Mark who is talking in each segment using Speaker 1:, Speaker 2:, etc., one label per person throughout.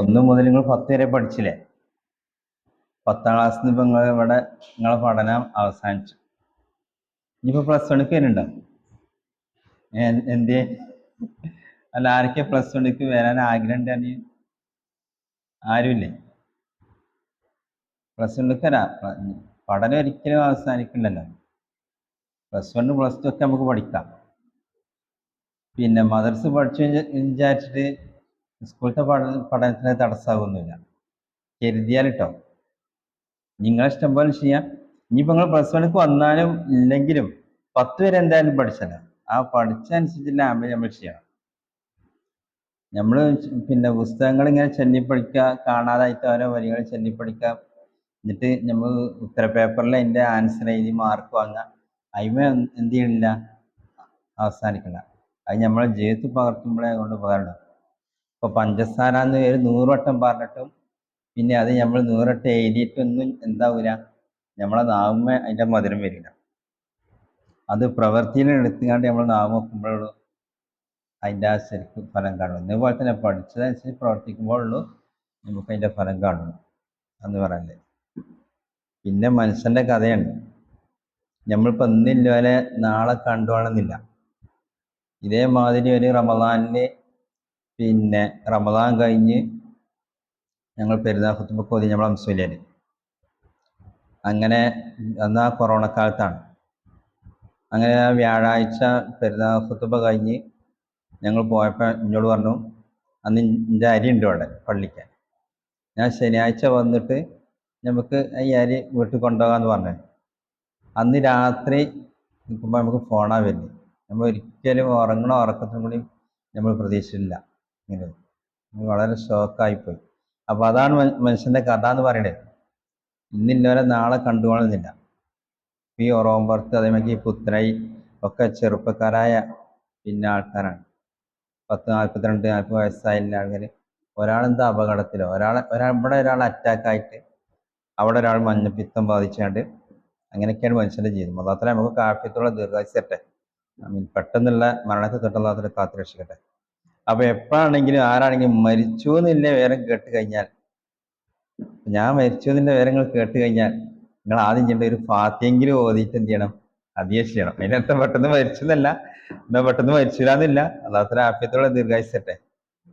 Speaker 1: ഒന്ന് മുതൽ നിങ്ങൾ പത്ത് വരെ പഠിച്ചില്ലേ? പത്താം ക്ലാസ്സിൽ നിന്ന് ഇപ്പം നിങ്ങൾ ഇവിടെ നിങ്ങളെ പഠനം അവസാനിച്ചു. ഇനിയിപ്പോൾ പ്ലസ് വണ്ണിക്ക് വരുന്നുണ്ടോ എന്ത്? അല്ല ആരൊക്കെ പ്ലസ് വണ്ണിക്ക് വരാൻ ആഗ്രഹം ഉണ്ടെന്ന് ആരുമില്ലേ? പ്ലസ് വണ്ണിക്ക് വരാം. പഠനം ഒരിക്കലും അവസാനിക്കണ്ടല്ലോ പ്ലസ് വൺ പ്ലസ് ടു ഒക്കെ നമുക്ക് പഠിക്കാം. പിന്നെ മദർസ് പഠിച്ചു വിചാരിച്ചിട്ട് സ്കൂളത്തെ പഠന പഠനത്തിന് തടസ്സമാകുന്നില്ല കരുതിയാൽ കേട്ടോ നിങ്ങളെ ഇഷ്ടം പോലെ ചെയ്യാം. ഇനിയിപ്പോൾ നിങ്ങൾ പ്ലസ് വണ്ണിക്ക് വന്നാലും ഇല്ലെങ്കിലും പത്ത് വരെ എന്തായാലും പഠിച്ചല്ല. ആ പഠിച്ചനുസരിച്ചുള്ള ആകുമ്പോൾ നമ്മൾ ചെയ്യണം. നമ്മൾ പിന്നെ പുസ്തകങ്ങൾ ഇങ്ങനെ ചൊല്ലി പഠിക്കുക കാണാതായിട്ട് ഓരോ വരികൾ ചൊല്ലി പഠിക്കുക എന്നിട്ട് നമ്മൾ ഉത്തര പേപ്പറിൽ അതിന്റെ ആൻസർ എഴുതി മാർക്ക് വാങ്ങുക. അതിമ എന്ത് ചെയ്യണില്ല? അവസാനിക്കണ്ട. അത് നമ്മളെ ജീവിതത്തിൽ പകർത്തുമ്പോഴേ കൊണ്ട് ഉപകാരം ഇപ്പോൾ പഞ്ചസാര എന്ന് പേര് നൂറ് വട്ടം പറഞ്ഞിട്ടും പിന്നെ അത് നമ്മൾ നൂറട്ടം എഴുതിയിട്ടൊന്നും എന്താവില്ല നമ്മളെ നാവുമ്മ അതിന്റെ മധുരം വരില്ല. അത് പ്രവൃത്തിയിൽ എടുത്തുകൊണ്ട് നമ്മൾ നാവ് നോക്കുമ്പോഴുള്ളൂ അതിന്റെ ശരിക്കും ഫലം കാണും ഇതേപോലെ തന്നെ പഠിച്ചതനുസരിച്ച് പ്രവർത്തിക്കുമ്പോഴുള്ളൂ നമുക്ക് അതിന്റെ ഫലം കാണുന്നു എന്ന് പറയണ്ടേ പിന്നെ മനുഷ്യന്റെ കഥയുണ്ട്. നമ്മളിപ്പോൾ ഇന്നില്ലോലെ നാളെ കണ്ടുകൊള്ളുന്നില്ല ഇതേമാതിരി ഒരു റമദാനിന് പിന്നെ റമദാൻ കഴിഞ്ഞ് ഞങ്ങൾ പെരുന്നാൾ കുത്തുമ്പോൾ ഓതി നമ്മൾ അംസുലിയന് അങ്ങനെ അന്ന് ആ കൊറോണ കാലത്താണ്. അങ്ങനെ ആ വ്യാഴാഴ്ച പെരുന്നാൾ കുത്തുമ്പ കഴിഞ്ഞ് ഞങ്ങൾ പോയപ്പോൾ എന്നോട് പറഞ്ഞു അന്ന് എന്റെ അരി ഉണ്ട് അവിടെ പള്ളിക്ക്. ഞാൻ ശനിയാഴ്ച വന്നിട്ട് നമുക്ക് ഈ അരി വീട്ടിൽ കൊണ്ടുപോകാമെന്ന് പറഞ്ഞു. അന്ന് രാത്രി നിൽക്കുമ്പോൾ നമുക്ക് ഫോണാ വരുന്നത് നമ്മൾ ഒരിക്കലും ഉറങ്ങണ ഉറക്കത്തിനും കൂടി നമ്മൾ പ്രതീക്ഷിച്ചില്ല ഇങ്ങനെ. വളരെ ഷോക്കായിപ്പോയി അപ്പോൾ അതാണ് മനുഷ്യന്റെ കഥ എന്ന് പറയുന്നത് ഇന്നിന്നവരെ നാളെ കണ്ടുകൊള്ളുന്നില്ല ഈ ഒറോമ്പർത്ത് അതേമാതിരി ഈ പുത്രൈ ഒക്കെ ചെറുപ്പക്കാരായ പിന്നെ ആൾക്കാരാണ്. പത്ത് നാൽപ്പത്തിരണ്ട് നാൽപ്പത് വയസ്സായുള്ള ആൾക്കാർ ഒരാളെന്താ അപകടത്തിലോ? ഒരാളെ ഒരാൾ ഇവിടെ ഒരാൾ അറ്റാക്കായിട്ട് അവിടെ ഒരാൾ മഞ്ഞപ്പിത്തം ബാധിച്ചാണ്ട് അങ്ങനെയൊക്കെയാണ് മനുഷ്യന്റെ ജീവിതം. അതാത്ര നമുക്ക് കാഫ്യത്തോളം ദീർഘായുസട്ടെ മീൻ പെട്ടെന്നുള്ള മരണത്തെ തൊട്ടുള്ള കാത്തു രക്ഷിക്കട്ടെ അപ്പൊ എപ്പോഴാണെങ്കിലും ആരാണെങ്കിലും മരിച്ചു എന്നില്ല വിവരം കേട്ട് കഴിഞ്ഞാൽ. ഞാൻ മരിച്ചു എന്നുള്ള വിവരങ്ങൾ കേട്ട് കഴിഞ്ഞാൽ നിങ്ങൾ ആദ്യം ചെയ്യേണ്ട ഒരു ഫാത്തിയെങ്കിലും ഓതിയിട്ട് എന്ത് ചെയ്യണം? അധികം ചെയ്യണം. അതിനർത്ഥം പെട്ടെന്ന് മരിച്ചു എന്നല്ല എന്നാ പെട്ടെന്ന് മരിച്ചില്ലാന്നില്ല. അതാത്ര ആപ്യത്തോടെ ദീർഘായുസട്ടെ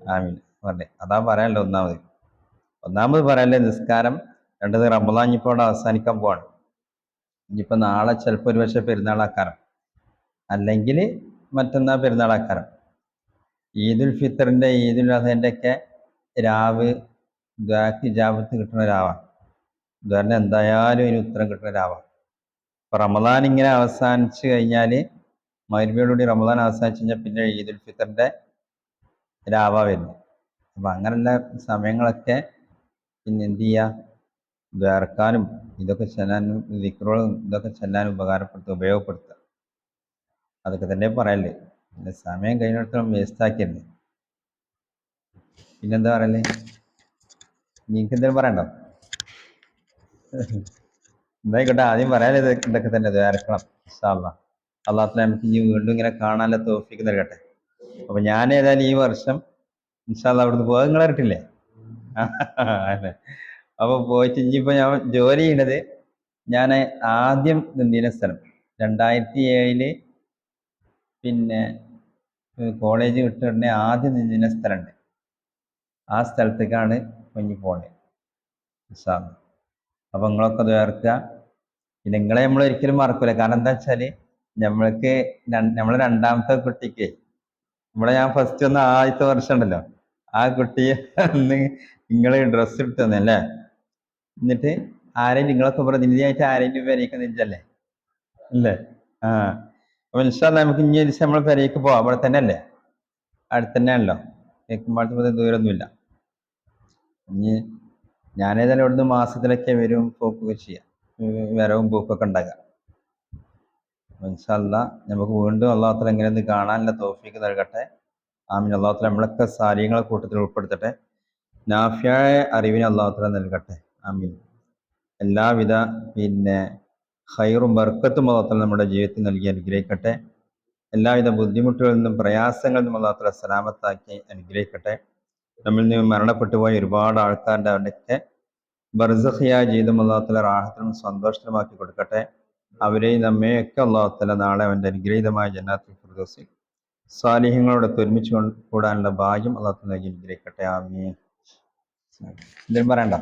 Speaker 1: ആമീൻ. പറഞ്ഞേ. അതാ പറയാനല്ലോ ഒന്നാമത്. ഒന്നാമത് പറയാനല്ലേ നിസ്കാരം. രണ്ടത് റമദാൻ ഇപ്പോൾ അവിടെ അവസാനിക്കാൻ പോവാണ്. ഇനിയിപ്പോൾ നാളെ ചിലപ്പോൾ ഒരു പക്ഷേ പെരുന്നാളാക്കാരം. അല്ലെങ്കിൽ മറ്റന്നാ പെരുന്നാളാക്കാരം. ഈദുൽ ഫിത്തറിന്റെ ഈദുൽ അഹേന്റെ ഒക്കെ രാവ് ദ്വാക്ക് ജാബത്ത് കിട്ടുന്ന രാവാണ്. ദ്വാരിന് എന്തായാലും ഒരു ഉത്തരം കിട്ടുന്ന രാവാണ്. അപ്പം റമദാൻ ഇങ്ങനെ അവസാനിച്ച് കഴിഞ്ഞാൽ മൈരുബിയോടുകൂടി റമദാൻ അവസാനിച്ച് കഴിഞ്ഞാൽ പിന്നെ ഈദുൽ ഫിത്തറിന്റെ രാവാ വരുന്നത്. അപ്പം അങ്ങനെയുള്ള സമയങ്ങളൊക്കെ പിന്നെ എന്ത് ചെയ്യുക? വേർക്കാനും ഇതൊക്കെ ചെല്ലാനും ദിക്റുകളും ഇതൊക്കെ ചെല്ലാനും ഉപകാരപ്പെടുത്തുക ഉപയോഗപ്പെടുത്തുക. അതൊക്കെ തന്നെ പറയല്ലേ പിന്നെ സമയം കഴിഞ്ഞിടത്തോളം വേസ്റ്റ് ആക്കിയല്ലേ? പിന്നെന്താ പറയല്ലേ നിങ്ങൾക്ക് എന്തെങ്കിലും പറയണ്ടോ? എന്തായിക്കോട്ടെ ആദ്യം പറയാൻ ഇത് ഇതൊക്കെ തന്നെ വേർക്കണം ഇൻഷാല്ലാ അള്ളാഹത്തിനെ നമുക്ക് ഇനി വീണ്ടും ഇങ്ങനെ കാണാനുള്ള തോഫിക്ക് നൽകട്ടെ. അപ്പൊ ഞാൻ ഏതായാലും ഈ വർഷം ഇൻഷാല്ല അവിടുന്ന് പോകാൻ നിങ്ങൾ അറിയിട്ടില്ലേ അല്ലെ അപ്പൊ പോയിട്ട് ഇനിയിപ്പോ ഞാൻ ജോലി ചെയ്യണത് ഞാൻ ആദ്യം നിന്നിന സ്ഥലം. രണ്ടായിരത്തി ഏഴിൽ പിന്നെ കോളേജ് വിട്ടുടനെ ആദ്യം നിന്നിന സ്ഥലമുണ്ട്. ആ സ്ഥലത്തേക്കാണ് കുഞ്ഞു പോണത് സാമി അപ്പൊ നിങ്ങളൊക്കെ അത് വേർക്കുക. പിന്നെ നിങ്ങളെ നമ്മൾ ഒരിക്കലും മറക്കൂല. കാരണം എന്താ വെച്ചാൽ നമ്മൾക്ക് നമ്മൾ രണ്ടാമത്തെ കുട്ടിക്ക് നമ്മളെ ഞാൻ ഫസ്റ്റ് വന്ന ആദ്യത്തെ വർഷം ഉണ്ടല്ലോ. ആ കുട്ടിയെ അന്ന് നിങ്ങൾ ഡ്രസ്സ് എടുത്തു തന്നല്ലേ എന്നിട്ട് ആരെയും നിങ്ങളൊക്കെ പ്രതിനിധിയായിട്ട് ആരെയും പെരേക്ക് നിന്നല്ലേ? അല്ലേ? ആ. അപ്പൊ ഇൻഷാല്ല നമുക്ക് ഇനി ദിവസം നമ്മൾ പെരയ്ക്ക് പോവാം. അവിടെ തന്നെ അല്ലേ അടുത്ത് തന്നെയാണല്ലോ കേൾക്കുമ്പോഴത്തെ ദൂരമൊന്നുമില്ല ഇനി ഞാനേതായാലും ഇവിടുന്ന് മാസത്തിലൊക്കെ വരും പോക്കൊക്കെ ചെയ്യാം. വരവും പോക്കൊക്കെ ഉണ്ടാകാം ഇൻഷല്ല നമുക്ക് വീണ്ടും അള്ളാഹത്തല എങ്ങനെ ഒന്ന് കാണാനുള്ള തോഫിക്ക് നൽകട്ടെ. ആമീൻ. അള്ളാഹത്തല നമ്മളൊക്കെ സാരിയങ്ങളെ കൂട്ടത്തിൽ ഉൾപ്പെടുത്തട്ടെ. നാഫിയായ അറിവിനെ അള്ളാഹത്തല നൽകട്ടെ. ആമീൻ. എല്ലാവിധ പിന്നെ ഹൈറും ബർക്കത്തും അള്ളാഹത്തല നമ്മുടെ ജീവിതത്തിൽ നൽകി അനുഗ്രഹിക്കട്ടെ. എല്ലാവിധ ബുദ്ധിമുട്ടുകളിൽ നിന്നും പ്രയാസങ്ങളിൽ നിന്നും അള്ളാഹത്തല സലാമത്താക്കി അനുഗ്രഹിക്കട്ടെ. നമ്മിൽ നിന്ന് മരണപ്പെട്ടു പോയ ഒരുപാട് ആൾക്കാരുടെ അവരുടെയൊക്കെ ബർസഹിയായ ജീവിതം അള്ളാഹുത്തല റാഹത്തിനും സന്തോഷത്തിനുമാക്കി കൊടുക്കട്ടെ. അവരെയും നമ്മയൊക്കെ അള്ളാഹത്തല നാളെ അവന്റെ അനുഗ്രഹീതമായ ജന്നാത്തിൽ ഫിർദോസിൽ സ്വാലിഹ്യങ്ങളോട് ഒരുമിച്ച് കൂടാനുള്ള ഭാഗ്യം അള്ളാഹത്തിൽ നൽകി അനുഗ്രഹിക്കട്ടെ. ആമീൻ. എന്തെങ്കിലും പറയണ്ട.